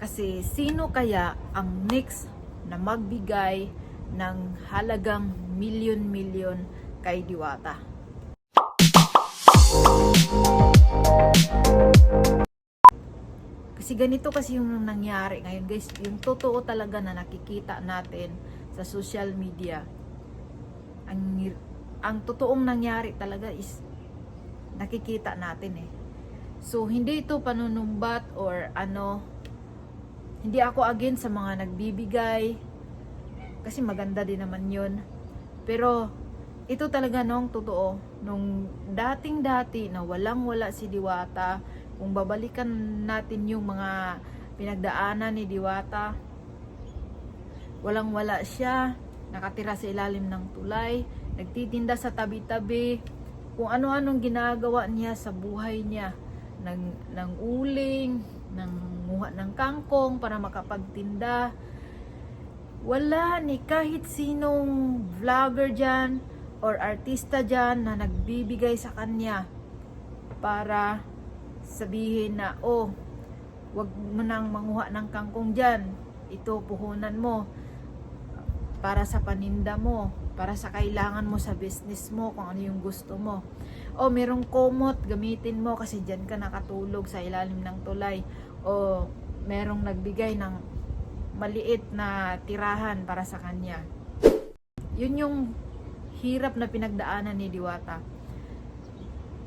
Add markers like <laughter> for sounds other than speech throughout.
Kasi sino kaya ang next na magbigay ng halagang milyon-milyon kay Diwata? Kasi ganito kasi yung nangyari ngayon guys, yung totoo talaga na nakikita natin sa social media. Ang ang totoong nangyari talaga is nakikita natin eh. So hindi ito panunumbat or ano hindi ako against sa mga nagbibigay. Kasi maganda din naman 'yon. Pero ito talaga nung totoo. Nung dating dati na walang wala si Diwata kung babalikan natin yung mga pinagdaanan ni Diwata walang wala siya. Nakatira sa ilalim ng tulay. Nagtitinda sa tabi-tabi. Kung ano-anong ginagawa niya sa buhay niya ng, ng uling ng muha ng kangkong para makapagtinda wala ni kahit sinong vlogger dyan or artista dyan na nagbibigay sa kanya para sabihin na, oh, wag mo nang manguha ng kangkong dyan. Ito, puhunan mo para sa paninda mo, para sa kailangan mo sa business mo, kung ano yung gusto mo. O, merong komot, gamitin mo kasi dyan ka nakatulog sa ilalim ng tulay. O, merong nagbigay ng maliit na tirahan para sa kanya. Yun yung hirap na pinagdaanan ni Diwata.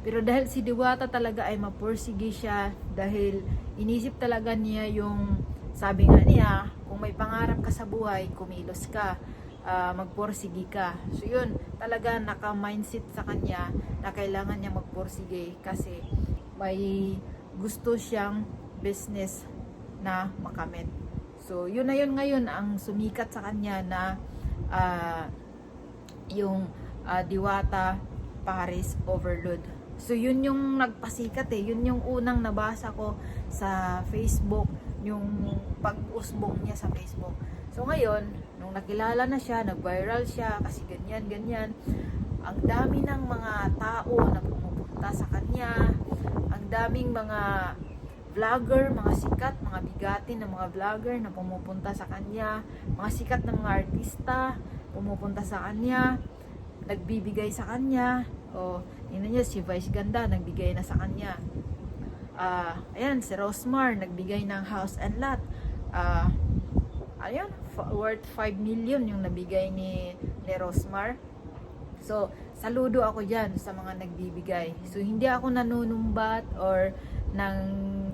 Pero dahil si Diwata talaga ay mapursige siya dahil inisip talaga niya yung sabi nga niya, kung may pangarap ka sa buhay, kumilos ka, ah, magpursige ka. So yun, talaga naka-mindset sa kanya na kailangan niya magpursige kasi may gusto siyang business na makamit. So yun na yun ngayon ang sumikat sa kanya na ah, yung ah, Diwata Paris Overload. So yun yung nagpasikat eh, yun yung unang nabasa ko sa Facebook, yung pag-usbong niya sa Facebook. So ngayon, nung nakilala na siya, nag-viral siya kasi ganyan, ganyan, ang dami ng mga tao na pumupunta sa kanya, ang daming mga vlogger, mga sikat, mga bigatin na mga vlogger na pumupunta sa kanya, mga sikat na mga artista pumupunta sa kanya, nagbibigay sa kanya. O, yun niya, si Vice Ganda, nagbigay na sa kanya. Ah, ayan, si Rosmar, nagbigay ng house and lot. Ah, ayun, worth 5 million yung nabigay ni, ni Rosmar. So, saludo ako dyan sa mga nagbibigay. So, hindi ako nanunumbat or ng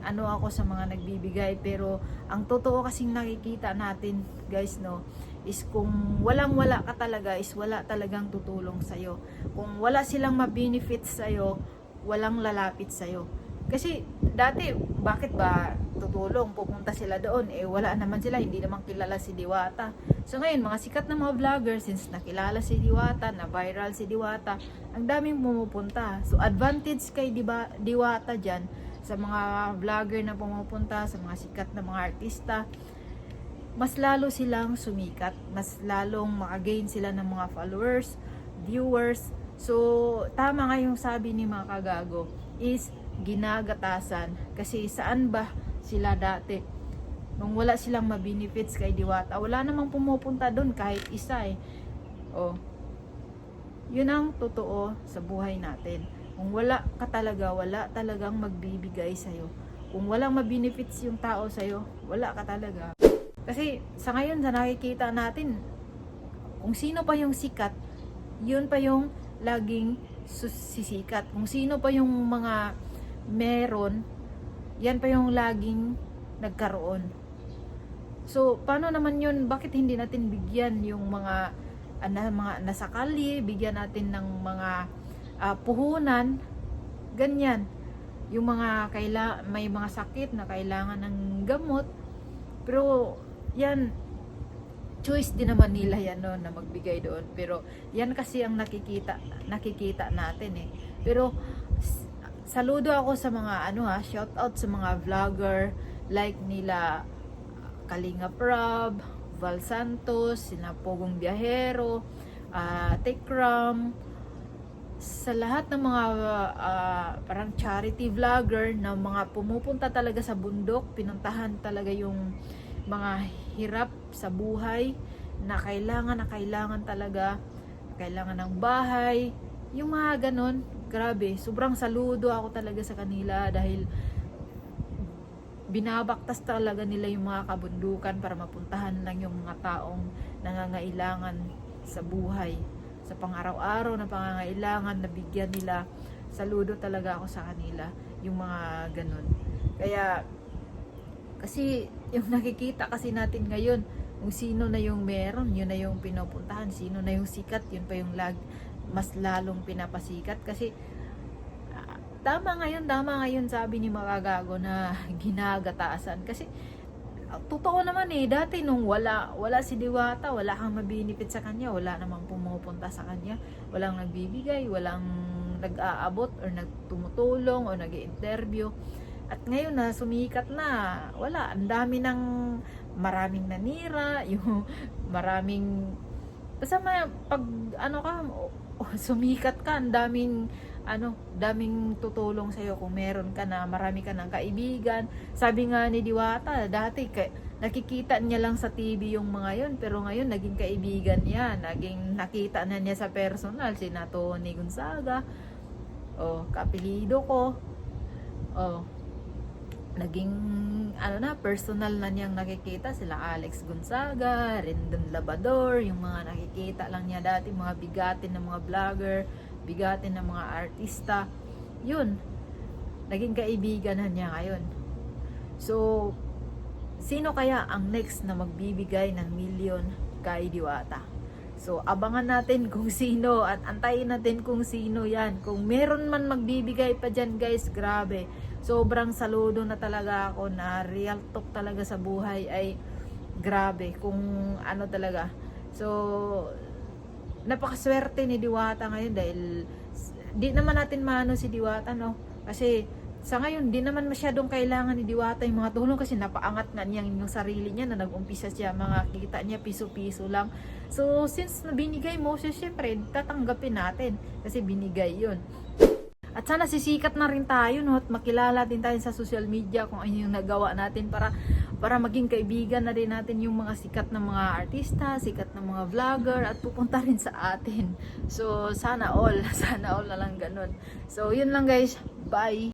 ano ako sa mga nagbibigay. Pero, ang totoo kasing nakikita natin, guys, no, is kung walang wala ka talaga, is wala talagang tutulong sa'yo. Kung wala silang ma-benefit sa'yo, walang lalapit sa'yo. Kasi, dati, bakit ba tutulong? Pupunta sila doon. Eh, wala naman sila. Hindi naman kilala si Diwata. So, ngayon, mga sikat na mga vlogger, since nakilala si Diwata, na viral si Diwata, ang daming pumupunta. So, advantage kay Diba, Diwata dyan, sa mga vlogger na pumupunta, sa mga sikat na mga artista, mas lalo silang sumikat, mas lalong makagain sila ng mga followers, viewers. So, tama nga yung sabi ni mga kagago, is ginagatasan. Kasi saan ba sila dati? Nung wala silang ma-benefits kay Diwata, wala namang pumupunta doon kahit isa eh. Oh. Yun ang totoo sa buhay natin. Kung wala ka talaga, wala talagang magbibigay sa'yo. Kung walang ma-benefits yung tao sa'yo, wala ka talaga. Kasi sa ngayon, sa nakikita natin, kung sino pa yung sikat, yun pa yung laging sisikat. Kung sino pa yung mga meron, yan pa yung laging nagkaroon. So, paano naman yun? Bakit hindi natin bigyan yung mga, ana, mga nasakali, bigyan natin ng mga ah, puhunan, ganyan. Yung mga kaila, may mga sakit na kailangan ng gamot, pero yan, choice din naman nila yan no, na magbigay doon. Pero yan kasi ang nakikita, nakikita natin eh. Pero saludo ako sa mga ano ha, shout out sa mga vlogger like nila Kalinga Prab, Val Santos, sina Pogong Biahero, uh, Tekram, sa lahat ng mga ah, parang charity vlogger na mga pumupunta talaga sa bundok, pinuntahan talaga yung mga hirap sa buhay na kailangan na kailangan talaga kailangan ng bahay yung mga ganon grabe sobrang saludo ako talaga sa kanila dahil binabaktas talaga nila yung mga kabundukan para mapuntahan lang yung mga taong nangangailangan sa buhay. Sa pang-araw-araw na pangangailangan na bigyan nila saludo talaga ako sa kanila yung mga ganun. Kaya kasi yung <laughs> nakikita kasi natin ngayon kung sino na yung meron yun na yung pinupuntahan sino na yung sikat yun pa yung lag mas lalong pinapasikat kasi ah, tama ngayon tama ngayon sabi ni Makagago na <laughs> ginagatasan. Kasi ah, totoo naman eh dati nung wala wala si Diwata wala kang mabinipit sa kanya wala namang pumupunta sa kanya. Walang nagbibigay walang nag-aabot or nagtumutulong o nag-interview at ngayon na sumikat na wala. Ang dami ng maraming nanira <laughs> yung maraming basta may, pag ano ka o- <laughs> o, sumikat ka ang daming ano daming tutulong sa kung meron ka na marami ka ng kaibigan. Sabi nga ni Diwata dati kay, nakikita niya lang sa TV yung mga yon pero ngayon naging kaibigan niya naging nakita na niya sa personal si Tony Gonzaga oh kapilido ko oh naging ano na personal na niyang nakikita sila Alex Gonzaga, Rendon Labador, yung mga nakikita lang niya dati mga bigatin ng mga vlogger, bigatin ng mga artista. Yun. Naging kaibigan na niya ngayon. So sino kaya ang next na magbibigay ng milyon kay Diwata? So, abangan natin kung <laughs> sino at antayin natin kung sino yan. Kung meron man magbibigay pa dyan guys, grabe. Sobrang saludo na talaga ako na real talk talaga sa buhay ay grabe. Kung ano talaga. So, napakaswerte ni Diwata ngayon dahil di naman natin maano si Diwata no. Kasi sa ngayon, di naman masyadong kailangan ni Diwata yung mga tulong kasi napaangat nga niya yung sarili niya na nag-umpisa siya mga kita niya piso-piso lang. So, since na binigay mo, so, syempre, tatanggapin natin kasi binigay yun. At sana sisikat na rin tayo no, at makilala din tayo sa social media kung ano yung nagawa natin para para maging kaibigan na rin natin yung mga sikat na mga artista, sikat na mga vlogger at pupunta rin sa atin. So sana all, <laughs> sana all na lang ganun. So yun lang guys, bye!